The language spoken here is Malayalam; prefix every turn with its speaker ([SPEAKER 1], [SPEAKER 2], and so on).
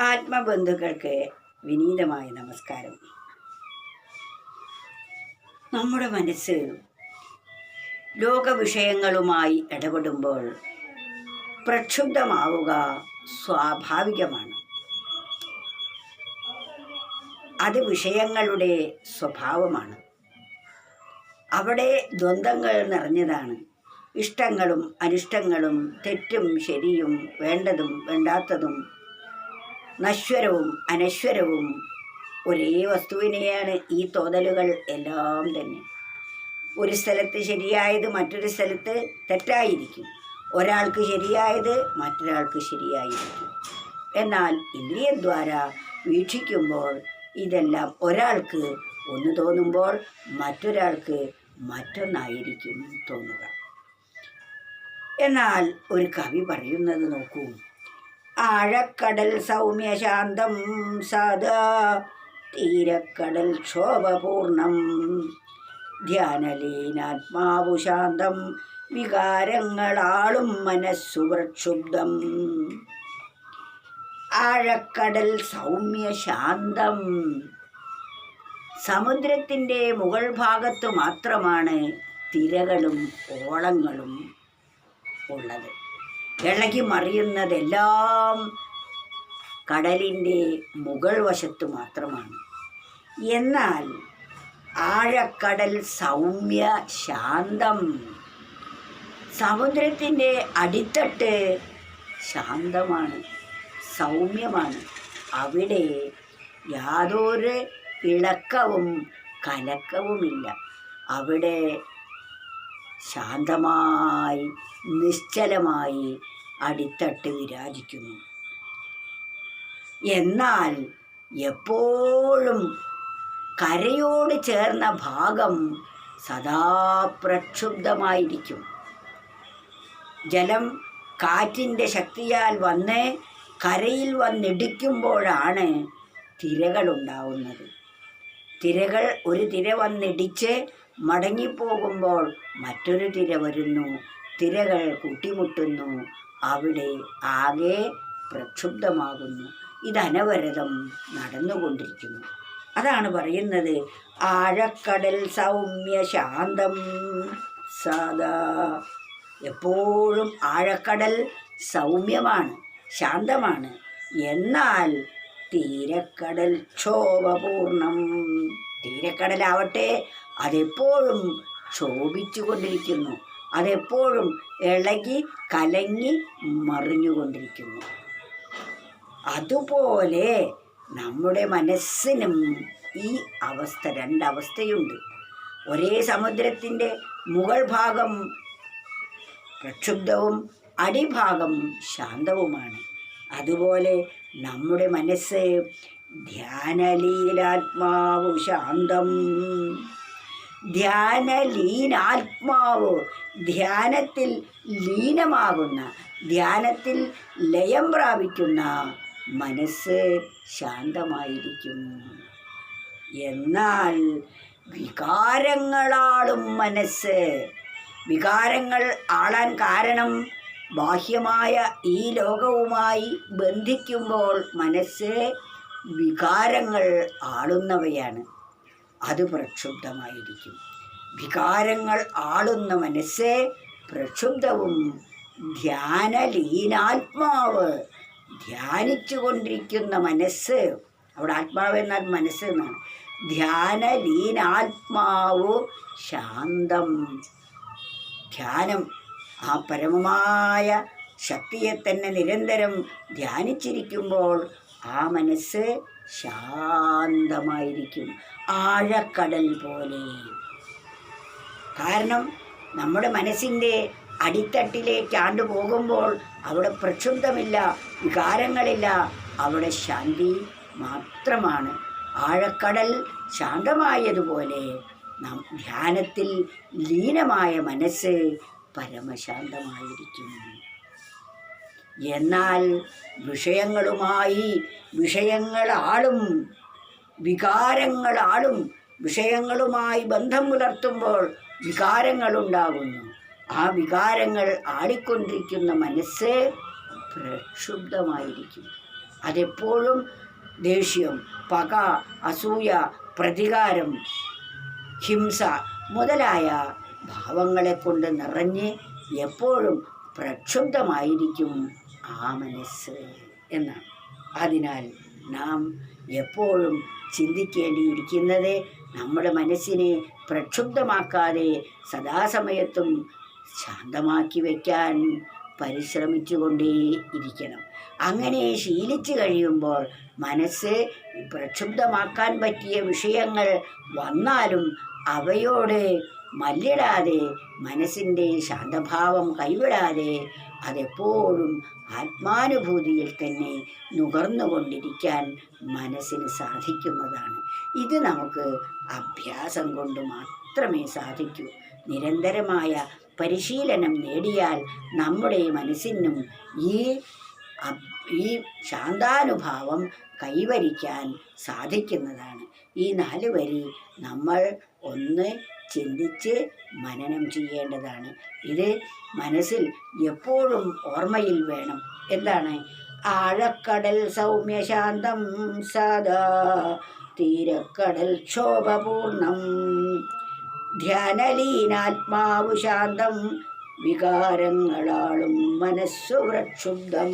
[SPEAKER 1] ആത്മബന്ധുക്കൾക്ക് വിനീതമായ നമസ്കാരം. നമ്മുടെ മനസ്സ് ലോകവിഷയങ്ങളുമായി ഇടപെടുമ്പോൾ പ്രക്ഷുബ്ധമാവുക സ്വാഭാവികമാണ്. അത് വിഷയങ്ങളുടെ സ്വഭാവമാണ്. അവിടെ ദ്വന്ദ്ങ്ങൾ നിറഞ്ഞതാണ്. ഇഷ്ടങ്ങളും അനിഷ്ടങ്ങളും തെറ്റും ശരിയും വേണ്ടതും വേണ്ടാത്തതും നശ്വരവും അനശ്വരവും ഒരേ വസ്തുവിനെയാണ് ഈ തോന്നലുകൾ എല്ലാം തന്നെ. ഒരു സ്ഥലത്ത് ശരിയായത് മറ്റൊരു സ്ഥലത്ത് തെറ്റായിരിക്കും. ഒരാൾക്ക് ശരിയായത് മറ്റൊരാൾക്ക് ശരിയായിരിക്കും. എന്നാൽ ഇന്ദ്രിയദ്വാര വീക്ഷിക്കുമ്പോൾ ഇതെല്ലാം ഒരാൾക്ക് ഒന്ന് തോന്നുമ്പോൾ മറ്റൊരാൾക്ക് മറ്റൊന്നായിരിക്കും തോന്നുക. എന്നാൽ ഒരു കവി പറയുന്നത് നോക്കൂ. ആഴക്കടൽ സൗമ്യശാന്തം സദാ തീരക്കടൽ ക്ഷോഭപൂർണം. ധ്യാനലീനാത്മാവു ശാന്തം വികാരങ്ങളാളും മനസ്സു പ്രക്ഷുബ്ധം. ആഴക്കടൽ സൗമ്യശാന്തം സമുദ്രത്തിന്റെ മുകൾ ഭാഗത്ത് മാത്രമാണ് തിരകളും ഓളങ്ങളും ഉള്ളത്. ഇളകി മറിയുന്നതെല്ലാം കടലിന്റെ മുകൾ വശത്ത് മാത്രമാണ്. എന്നാൽ ആഴക്കടൽ സൗമ്യ ശാന്തം സമുദ്രത്തിന്റെ അടിത്തട്ട് ശാന്തമാണ് സൗമ്യമാണ്. അവിടെ യാതൊരു ഇളക്കവും കലക്കവുമില്ല. അവിടെ ശാന്തമായി നിശ്ചലമായി അടിത്തട്ട് വിരാജിക്കുന്നു. എന്നാൽ എപ്പോഴും കരയോട് ചേർന്ന ഭാഗം സദാ പ്രക്ഷുബ്ധമായിരിക്കും. ജലം കാറ്റിന്റെ ശക്തിയാൽ വന്ന് കരയിൽ വന്നിടിക്കുമ്പോഴാണ് തിരകളുണ്ടാവുന്നത്. തിരകൾ ഒരു തിര വന്നിടിച്ച് മടങ്ങിപ്പോകുമ്പോൾ മറ്റൊരു തിര വരുന്നു. തിരകൾ കൂട്ടിമുട്ടുന്നു. അവിടെ ആകെ പ്രക്ഷുബ്ധമാകുന്നു. ഇതനവരതം നടന്നുകൊണ്ടിരിക്കുന്നു. അതാണ് പറയുന്നത്. ആഴക്കടൽ സൗമ്യ ശാന്തം സദാ. എപ്പോഴും ആഴക്കടൽ സൗമ്യമാണ് ശാന്തമാണ്. എന്നാൽ തീരക്കടൽ ക്ഷോഭപൂർണം. തീരക്കടലാവട്ടെ അതെപ്പോഴും ക്ഷോഭിച്ചു കൊണ്ടിരിക്കുന്നു അതെപ്പോഴും ഇളകി കലങ്ങി മറിഞ്ഞുകൊണ്ടിരിക്കുന്നു. അതുപോലെ നമ്മുടെ മനസ്സിനും ഈ അവസ്ഥ രണ്ടവസ്ഥയുണ്ട് ഒരേ സമുദ്രത്തിന്റെ മുകൾ ഭാഗം പ്രക്ഷുബ്ധവും അടിഭാഗം ശാന്തവുമാണ്. അതുപോലെ നമ്മുടെ മനസ്സ് ധ്യാനലീലാത്മാവ് ശാന്തം. ധ്യാനലീനാത്മാവ്? ധ്യാനത്തിൽ ലീനമാകുന്ന ധ്യാനത്തിൽ ലയം പ്രാപിക്കുന്ന മനസ്സ് ശാന്തമായിരിക്കും എന്നാൽ വികാരങ്ങളാളും മനസ്സ് വികാരങ്ങൾ ആളാൻ കാരണം ബാഹ്യമായ ഈ ലോകവുമായി ബന്ധിക്കുമ്പോൾ മനസ്സ് വികാരങ്ങൾ ആളുന്നവയാണ്. അത് പ്രക്ഷുബ്ധമായിരിക്കും. വികാരങ്ങൾ ആളുന്ന മനസ്സ് പ്രക്ഷുബ്ധവും. ധ്യാനലീനാത്മാവ്. ധ്യാനിച്ചു കൊണ്ടിരിക്കുന്ന മനസ്സ്. അവിടെ ആത്മാവ് എന്നാൽ മനസ്സ് എന്നാണ്. ധ്യാനലീനാത്മാവ് ശാന്തം. ധ്യാനം ആ പരമമായ ശക്തിയെ തന്നെ നിരന്തരം ധ്യാനിച്ചിരിക്കുമ്പോൾ ആ മനസ്സ് ശാന്തമായിരിക്കും. ആഴക്കടൽ പോലെ. കാരണം നമ്മുടെ മനസ്സിന്റെ അടിത്തട്ടിലേക്ക് പോകുമ്പോൾ അവിടെ പ്രക്ഷുബ്ധമില്ല വികാരങ്ങളില്ല. അവിടെ ശാന്തി മാത്രമാണ്. ആഴക്കടൽ ശാന്തമായതുപോലെ നാം ധ്യാനത്തിൽ ലീനമായ മനസ്സ് പരമശാന്തമായിരിക്കും. എന്നാൽ വിഷയങ്ങളുമായി വിഷയങ്ങളാളും വികാരങ്ങളാളും വിഷയങ്ങളുമായി ബന്ധം പുലർത്തുമ്പോൾ വികാരങ്ങളുണ്ടാകുന്നു. ആ വികാരങ്ങൾ ആടിക്കൊണ്ടിരിക്കുന്ന മനസ്സ് പ്രക്ഷുബ്ധമായിരിക്കും. അതെപ്പോഴും ദേഷ്യം പക അസൂയ പ്രതികാരം ഹിംസ മുതലായ ഭാവങ്ങളെ കൊണ്ട് നിറഞ്ഞ് എപ്പോഴും പ്രക്ഷുബ്ധമായിരിക്കും. ആ മനസ്സ് എന്നാണ് അതിനാൽ നാം എപ്പോഴും ചിന്തിക്കേണ്ടിയിരിക്കുന്നത് നമ്മുടെ മനസ്സിനെ പ്രക്ഷുബ്ധമാക്കാതെ സദാസമയത്തും ശാന്തമാക്കി വയ്ക്കാൻ പരിശ്രമിച്ചുകൊണ്ടേ ഇരിക്കണം. അങ്ങനെ ശീലിച്ചു കഴിയുമ്പോൾ മനസ്സ് പ്രക്ഷുബ്ധമാക്കാൻ പറ്റിയ വിഷയങ്ങൾ വന്നാലും അവയോട് മല്ലിടാതെ മനസ്സിന്റെ ശാന്തഭാവം കൈവിടാതെ അതെപ്പോഴും ആത്മാനുഭൂതിയിൽ തന്നെ നുകർന്നുകൊണ്ടിരിക്കാൻ മനസ്സിന് സാധിക്കുന്നതാണ്. ഇത് നമുക്ക് അഭ്യാസം കൊണ്ട് മാത്രമേ സാധിക്കൂ. നിരന്തരമായ പരിശീലനം നേടിയാൽ നമ്മുടെ മനസ്സിനും ഈ ഈ ശാന്താനുഭാവം കൈവരിക്കാൻ സാധിക്കുന്നതാണ്. ഈ നാല് വരി നമ്മൾ ഒന്ന് ചിന്തിച്ച് മനനം ചെയ്യേണ്ടതാണ്. ഇത് മനസ്സിൽ എപ്പോഴും ഓർമ്മയിൽ വേണം. എന്താണ്? ആഴക്കടൽ സൗമ്യശാന്തം സദാ തീരക്കടൽ ക്ഷോഭപൂർണം. ധ്യാനലീനാത്മാവു ശാന്തം വികാരങ്ങളാളും മനസ്സു പ്രക്ഷുബ്ധം